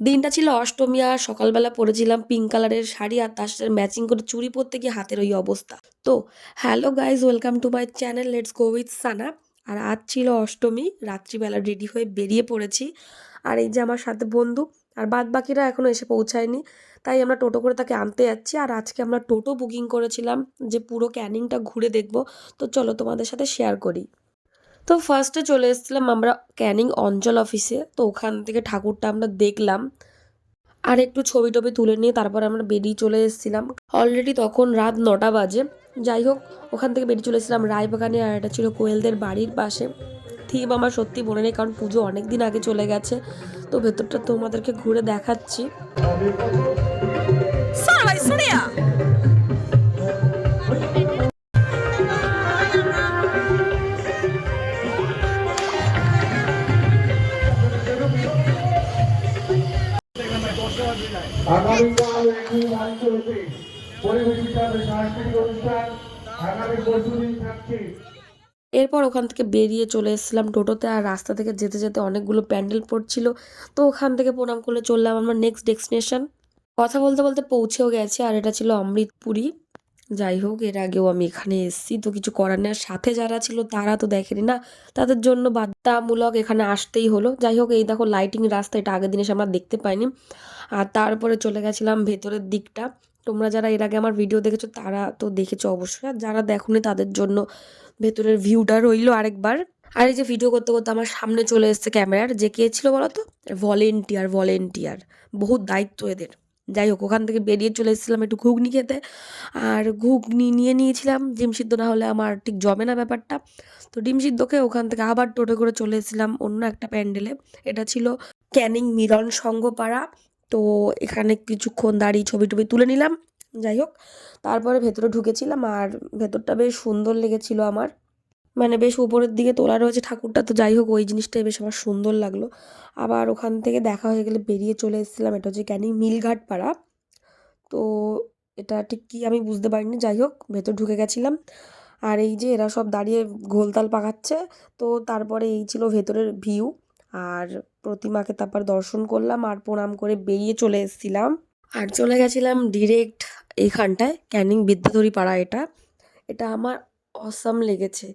দিনটা ছিল অষ্টমী আর সকালবেলা পরেছিলাম পিঙ্ক কালারের শাড়ি আর তার সাথে ম্যাচিং করে চুরি পরতে গিয়ে হাতের ওই অবস্থা। তো hello guys welcome to my channel let's go with Sana আর আজ ছিল অষ্টমী, রাত্রিবেলা রেডি হয়ে বেরিয়ে পড়েছি। আর এই যে আমার সাথে বন্ধু, আর বাদ বাকিরা এখনও এসে পৌঁছায়নি, তাই আমরা টোটো করে তাকে আনতে যাচ্ছি। আর আজকে আমরা টোটো বুকিং করেছিলাম যে পুরো ক্যানিংটা ঘুরে দেখব। তো চলো তোমাদের সাথে শেয়ার করি। তো ফার্স্টে চলে এসেছিলাম আমরা ক্যানিং অঞ্চল অফিসে তো ওখান থেকে ঠাকুরটা আমরা দেখলাম। আর একটু ছবি টবি তুলে নিয়ে তারপর আমরা বেরিয়ে চলে এসেছিলাম। অলরেডি তখন রাত নটা বাজে। যাই হোক, ওখান থেকে বেরিয়ে চলে এসেছিলাম রায়বাগানে আর এটা ছিল কোয়েলদের বাড়ির পাশে। থিম আমার সত্যি মনে নেই, কারণ পুজো অনেক দিন আগে চলে গেছে। তো ভেতরটা তোমাদেরকে ঘুরে দেখাচ্ছি। এরপর ওখান থেকে বেরিয়ে চলে এসেছিলাম টোটোতে আর রাস্তা থেকে যেতে যেতে অনেকগুলো প্যান্ডেল পড়ছিল। তো ওখান থেকে প্রণাম করে চললাম আমার নেক্সট ডেস্টিনেশন কথা বলতে বলতে পৌঁছেও গেছে আর এটা ছিল অমৃতপুরি। যাই হোক এর আগেও আমি এখানে এসেছি। তো কিছু করার নেই। সাথে যারা ছিল, তারা তো দেখেনি না। তাদের জন্য বাধ্যতামূলক এখানে আসতেই হলো। যাই হোক এই দেখো লাইটিং রাস্তা, এটা আগের দিনে আমরা দেখতে পাইনি। আর তারপরে চলে গেছিলাম ভেতরের দিকটা। তোমরা যারা এর আগে আমার ভিডিও দেখেছ, তারা তো দেখেছ অবশ্যই। আর যারা দেখোনি, তাদের জন্য ভেতরের ভিউটা রইল আরেকবার। আর এই যে ভিডিও করতে করতে আমার সামনে চলে এসছে ক্যামেরার যে কে ছিল বলো তো? ভলেন্টিয়ার ভলেন্টিয়ার বহুত দায়িত্ব এদের। যাই হোক, ওখান থেকে বেরিয়ে চলে এসেছিলাম একটু ঘুগনি খেতে। আর ঘুগনি নিয়ে নিয়েছিলাম, ডিম সিদ্ধ না হলে আমার ঠিক জমে না ব্যাপারটা। তো ডিম সিদ্ধকে ওখান থেকে আবার টোটো করে চলে এসেছিলাম অন্য একটা প্যান্ডেলে। এটা ছিল ক্যানিং মিলন সংঘপাড়া তো এখানে কিছুক্ষণ দাঁড়িয়ে ছবি টবি তুলে নিলাম, যাই হোক। তারপরে ভেতরে ঢুকেছিলাম আর ভেতরটা বেশ সুন্দর লেগেছিল আমার। মানে বেশ উপরের দিকে তোলা রয়েছে ঠাকুরটা, তো যাই হোক ওই জিনিসটাই বেশ আমার সুন্দর লাগল। আবার ওখান থেকে দেখা হয়ে গেলে বেরিয়ে চলে এসেছিলাম, এটা হচ্ছে ক্যানিং মিলঘাট পাড়া তো এটা ঠিক কী আমি বুঝতে পারিনি, যাই হোক ভেতর ঢুকে গেছিলাম। আর এই যে এরা সব দাঁড়িয়ে ঘোলতাল পাকাচ্ছে, তো তারপরে এই ছিল ভেতরের ভিউ। আর প্রতিমাকে তারপর দর্শন করলাম আর প্রণাম করে বেরিয়ে চলে এসেছিলাম। আর চলে গেছিলাম ডিরেক্ট এইখানটায় ক্যানিং বিদ্যাধরী পাড়া এটা। এটা আমার অসাম লেগেছে।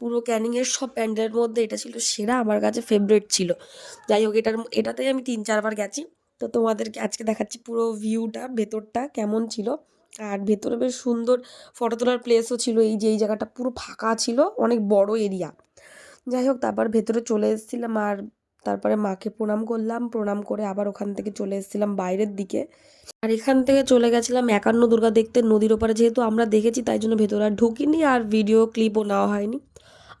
পুরো ক্যানিংয়ের সব প্যান্ডেলের মধ্যে এটা ছিল সেরা, আমার কাছে ফেভারিট ছিল। যাই হোক, এটার এটাতেই আমি তিন চারবার গেছি। তো তোমাদেরকে আজকে দেখাচ্ছি পুরো ভিউটা ভেতরটা কেমন ছিল। আর ভেতরে বেশ সুন্দর ফটো তোলার প্লেসও ছিল, এই যে, এই জায়গাটা পুরো ফাঁকা ছিল, অনেক বড় এরিয়া যাই হোক, তারপর ভেতরে চলে এসেছিলাম আর তারপরে মাকে প্রণাম করলাম, প্রণাম করে আবার ওখান থেকে চলে এসেছিলাম বাইরের দিকে। আর এখান থেকে চলে গেছিলাম একান্ন দুর্গা দেখতে, নদীর ওপারে যেহেতু আমরা দেখেছি, তাই জন্য ভেতরে আর ঢুকিনি আর ভিডিও ক্লিপও নেওয়া হয়নি।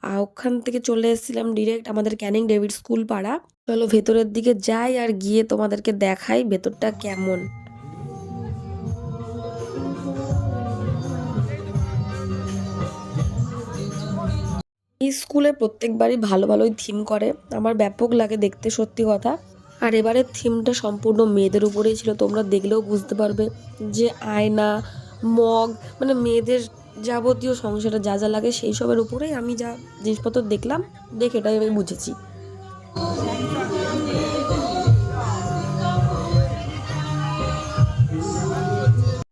আর ওখান থেকে চলে এসেছিলাম ডিরেক্ট আমাদের ক্যানিং ডেভিড স্কুল পাড়া। চলো ভেতরের দিকে যাই আর গিয়ে তোমাদেরকে দেখাই ভেতরটা কেমন। এই স্কুলে প্রত্যেকবারই ভালো ভালোই থিম করে। আমার ব্যাপক লাগে দেখতে, সত্যি কথা। আর এবারের থিমটা সম্পূর্ণ মেয়েদের উপরেই ছিল, তোমরা দেখলেও বুঝতে পারবে যে আয়না মগ মানে মেয়েদের যাবতীয় সংসারে যা যা লাগে সেই সবের উপরেই আমি যা জিনিসপত্র দেখলাম, দেখে এটাই আমি বুঝেছি।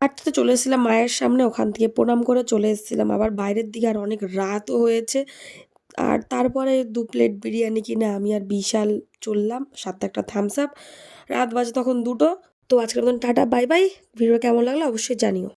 হাঁটতে চলে এসেছিলাম মায়ের সামনে, ওখান থেকে প্রণাম করে চলে এসেছিলাম। আবার বাইরের দিকে আর অনেক রাতও হয়েছে। আর তারপরে দু প্লেট বিরিয়ানি কিনে আমি আর বিশাল চললাম সাথে একটা থামস আপ রাত বাজে তখন দুটো। তো আজকের মতন টাটা, বাই বাই। ভিডিও কেমন লাগল অবশ্যই জানিও।